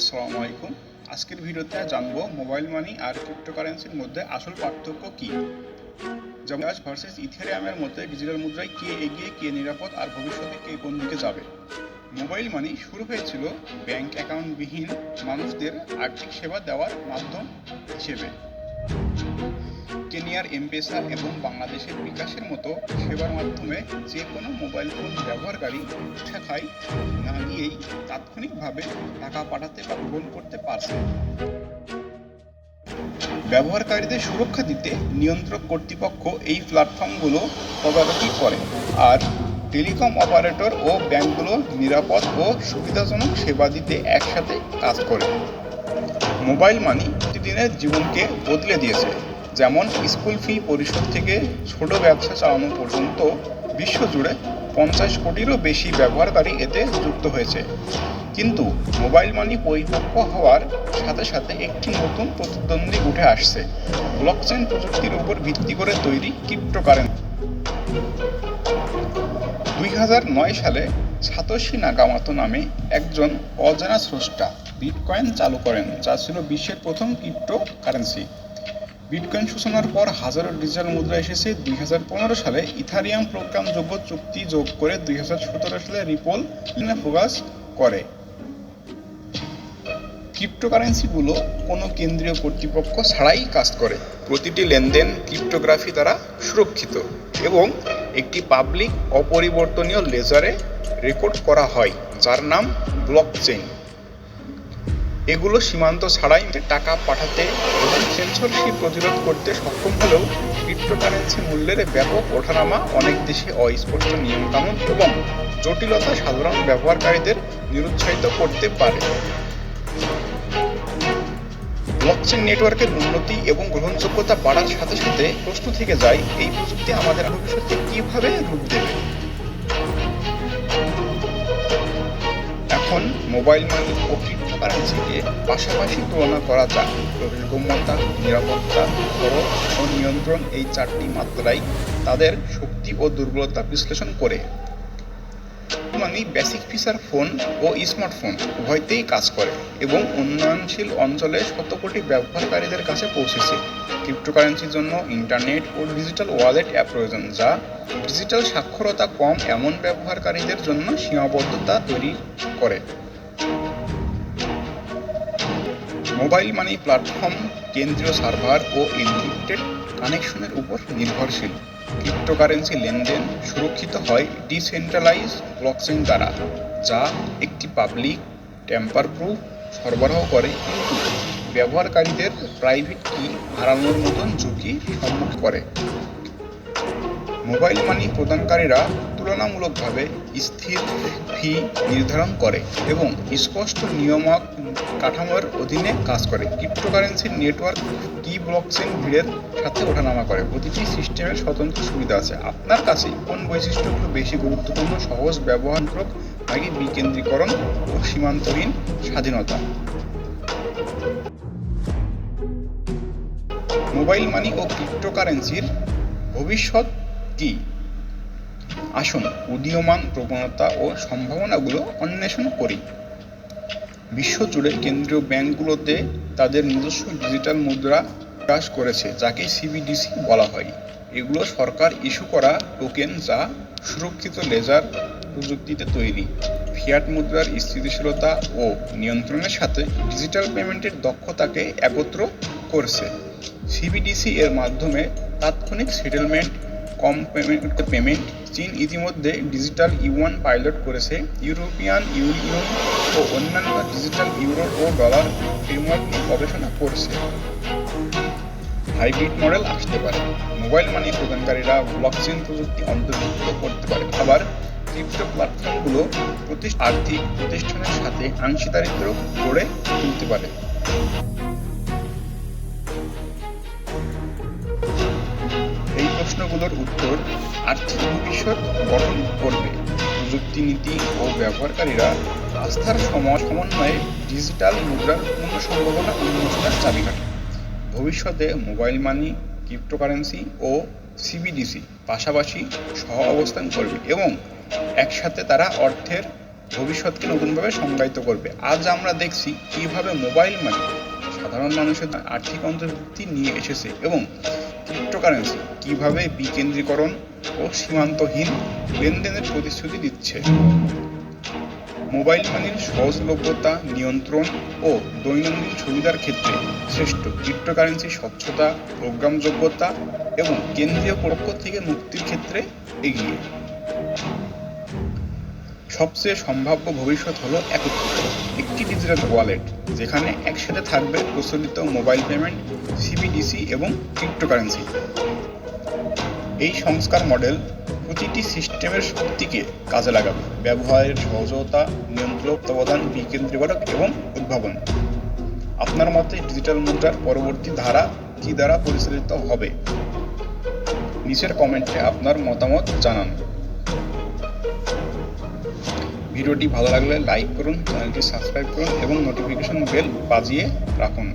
আসসালামু আলাইকুম। আজকের ভিডিওতে জানব মোবাইল মানি আর ক্রিপ্টোকারেন্সির মধ্যে আসল পার্থক্য কি? যেমন ভার্সেস ইথেরিয়ামের মধ্যে ডিজিটাল মুদ্রায় কে এগিয়ে, কে নিরাপদ আর ভবিষ্যতে কে কোন দিকে যাবে? মোবাইল মানি শুরু হয়েছিল ব্যাংক অ্যাকাউন্টবিহীন মানুষদের আর্থিক সেবা দেওয়ার মাধ্যম হিসেবে। কেনিয়ার এমপেসা এবং বাংলাদেশের বিকাশের মতো সেবার মাধ্যমে যে কোনো মোবাইল ফোন ব্যবহারকারী শাখায় না গিয়েই তাৎক্ষণিকভাবে টাকা পাঠাতে বা গ্রহণ করতে পারছে। ব্যবহারকারীদের সুরক্ষা দিতে নিয়ন্ত্রক কর্তৃপক্ষ এই প্ল্যাটফর্মগুলো তদারকি করে আর টেলিকম অপারেটর ও ব্যাংকগুলো নিরাপদ ও সুবিধাজনক সেবা দিতে একসাথে কাজ করে। মোবাইল মানি প্রতিদিনের জীবনকে বদলে দিয়েছে। যেমন স্কুল ফি পরিশোধ থেকে ছোট ব্যবসা চালানো পর্যন্ত বিশ্বজুড়ে পঞ্চাশ কোটিরও বেশি ব্যবহারকারী এতে যুক্ত হয়েছে। কিন্তু মোবাইল মানি পরিপক্ক হওয়ার সাথে সাথে একটি নতুন প্রতিদ্বন্দ্বী উঠে আসছে। ব্লকচেন প্রযুক্তির উপর ভিত্তি করে তৈরি ক্রিপ্টোকারেন্সি। দুই হাজার নয় সালে সাতোশি নাগামাতো নামে একজন অজানা স্রষ্টা বিটকয়েন চালু করেন, যা ছিল বিশ্বের প্রথম ক্রিপ্টো কারেন্সি বিটকয়েন সূচনার পর হাজারো ডিজিটাল মুদ্রা এসেছে। দুই হাজার পনেরো সালে ইথারিয়াম প্রোগ্রামযোগ্য চুক্তি যোগ করে দুই হাজার সতেরো সালে রিপোল ফোকাস করে। ক্রিপ্টোকারেন্সিগুলো কোনো কেন্দ্রীয় কর্তৃপক্ষ ছাড়াই কাজ করে। প্রতিটি লেনদেন ক্রিপ্টোগ্রাফি দ্বারা সুরক্ষিত এবং একটি পাবলিক অপরিবর্তনীয় লেজারে রেকর্ড করা হয়, যার নাম ব্লক ব্লকচেইন। এগুলো সীমান্ত ছাড়াই টাকা পাঠাতে এবং সেন্সরশিপ প্রতিরোধ করতে সক্ষম হলেও ক্রিপ্টোকারেন্সি মূল্যের ব্যাপক ওঠানামা অনেক দেশে অস্পষ্ট নিয়মকানুন এবং জটিলতা সাধারণ ব্যবহারকারীদের নিরুৎসাহিত করতে পারে। ব্লকচেন নেটওয়ার্কের উন্নতি এবং গ্রহণযোগ্যতা বাড়ার সাথে সাথে প্রশ্ন থেকে যায়, এই প্রযুক্তি আমাদের ভবিষ্যতে কীভাবে রূপ দেবে? এখন মোবাইল মানি ও ক্রিপ্টোকারেন্সিকে পাশাপাশি তুলনা করা যায় গম্যতা নিরাপত্তা, খরচ, ও নিয়ন্ত্রণ এই চারটি মাত্রাই তাদের শক্তি ও দুর্বলতা বিশ্লেষণ করে। মানি বেসিক ফিচার ফোন ও স্মার্টফোন উভয়তেই কাজ করে এবং উন্নয়নশীল অঞ্চলে শত কোটি ব্যবহারকারীদের কাছে পৌঁছেছে। ক্রিপ্টোকারেন্সির জন্য ইন্টারনেট ও ডিজিটাল ওয়ালেট অ্যাপ প্রয়োজন, যা ডিজিটাল সাক্ষরতা কম এমন ব্যবহারকারীদের জন্য সীমাবদ্ধতা তৈরি করে। মোবাইল মানি প্ল্যাটফর্ম, কেন্দ্রীয় সার্ভার ও এনক্রিপ্টেড কানেকশনের উপর নির্ভরশীল। ক্রিপ্টোকারেন্সি লেনদেন সুরক্ষিত হয় ডিসেন্ট্রালাইজ ব্লকচেন দ্বারা, যা একটি পাবলিক টেম্পার প্রুফ সরবরাহ করে কিন্তু ব্যবহারকারীদের প্রাইভেট কি হারানোর মতন ঝুঁকি সম্মুখ করে। মোবাইল মানি প্রদানকারীরা তুলনামূলকভাবে স্থির ফি নির্ধারণ করে এবং স্পষ্ট নিয়ামক কাঠামোর অধীনে কাজ করে। ক্রিপ্টোকারেন্সির নেটওয়ার্ক কি ব্লকচেন ভিড়ের সাথে ওঠানামা করে। প্রতিটি সিস্টেমের স্বতন্ত্র সুবিধা আছে। আপনার কাছে কোন বৈশিষ্ট্যগুলো বেশি গুরুত্বপূর্ণ? সহজ, ব্যবহারমূলক নাকি বিকেন্দ্রীকরণ ও সীমান্তহীন স্বাধীনতা? মোবাইল মানি ও ক্রিপ্টোকারেন্সির ভবিষ্যৎ কি আসুন, উদীয়মান প্রবণতা ও সম্ভাবনাগুলো অন্বেষণ করি। বিশ্বজুড়ে কেন্দ্রীয় ব্যাংকগুলোতে তাদের নিজস্ব ডিজিটাল মুদ্রা বিকাশ করেছে, যাকে সিবিডিসি বলা হয়। এগুলো সরকার ইস্যু করা টোকেন যা সুরক্ষিত লেজার প্রযুক্তিতে তৈরি। ফিয়াট মুদ্রার স্থিতিশীলতা ও নিয়ন্ত্রণের সাথে ডিজিটাল পেমেন্টের দক্ষতাকে একত্র করছে। সিবিডিসি এর মাধ্যমে তাৎক্ষণিক সেটেলমেন্ট কম পেমেন্ট পেমেন্ট চীন ইতিমধ্যে ডিজিটাল ইউয়ান পাইলট করেছে। ইউরোপিয়ান ইউনিয়ন ও অন্যান্য ডিজিটাল ইউরো ও ডলার ফ্রেমওয়ার্ক নিয়ে গবেষণা করছে। হাইব্রিড মডেল আসতে পারে। মোবাইল মানি প্রদানকারীরা ব্লকচেন প্রযুক্তি অন্তর্ভুক্ত করতে পারে। আবার ক্রিপ্টো প্ল্যাটফর্মগুলো আর্থিক প্রতিষ্ঠানের সাথে অংশীদারিত্ব গড়ে তুলতে পারে। প্রশ্নগুলোর উত্তর আর্থিক ভবিষ্যৎ গঠন করবে। প্রযুক্তি নীতি ও ব্যবহারকারীরা আস্থার সমন্বয়ে ডিজিটাল মুদ্রার পূর্ণ সম্ভাবনা উন্মোচনের চাবিকাঠি ভবিষ্যতে মোবাইল মানি, ক্রিপ্টোকারেন্সি ও সিবিডিসি পাশাপাশি সহ অবস্থান করবে এবং একসাথে তারা অর্থের ভবিষ্যৎকে নতুনভাবে সংজ্ঞায়িত করবে। আজ আমরা দেখছি কীভাবে মোবাইল মানি সাধারণ মানুষের আর্থিক অন্তর্ভুক্তি নিয়ে এসেছে এবং ক্রিপ্টোকারেন্সি কীভাবে বিকেন্দ্রীকরণ ও সীমান্তহীন লেনদেনের প্রতিশ্রুতি দিচ্ছে? মোবাইল মানির সহজলভ্যতা নিয়ন্ত্রণ ও দৈনন্দিন সুবিধার ক্ষেত্রে শ্রেষ্ঠ ক্রিপ্টোকারেন্সি স্বচ্ছতা, প্রোগ্রামযোগ্যতা এবং কেন্দ্রীয় পক্ষ থেকে মুক্তির ক্ষেত্রে এগিয়ে। সবচেয়ে সম্ভাব্য ভবিষ্যৎ হলো একত্রিত। একটি ডিজিটাল ওয়ালেট যেখানে একসাথে থাকবে প্রচলিত মোবাইল পেমেন্ট সিবিডিসি এবং ক্রিপ্টোকারেন্সি এই সংস্কার মডেল প্রতিটি সিস্টেমের শক্তিকে কাজে লাগাবে। ব্যবহারের সহজতা, নিয়ন্ত্রক তত্ত্বাবধান, বিকেন্দ্রীকরক এবং উদ্ভাবন। আপনার মতে ডিজিটাল মুদ্রার পরবর্তী ধারা কি দ্বারা পরিচালিত হবে? নিচের কমেন্টে আপনার মতামত জানান। ভিডিওটি ভালো লাগলে লাইক করুন চ্যানেলটি সাবস্ক্রাইব করুন এবং নোটিফিকেশন বেল বাজিয়ে রাখুন।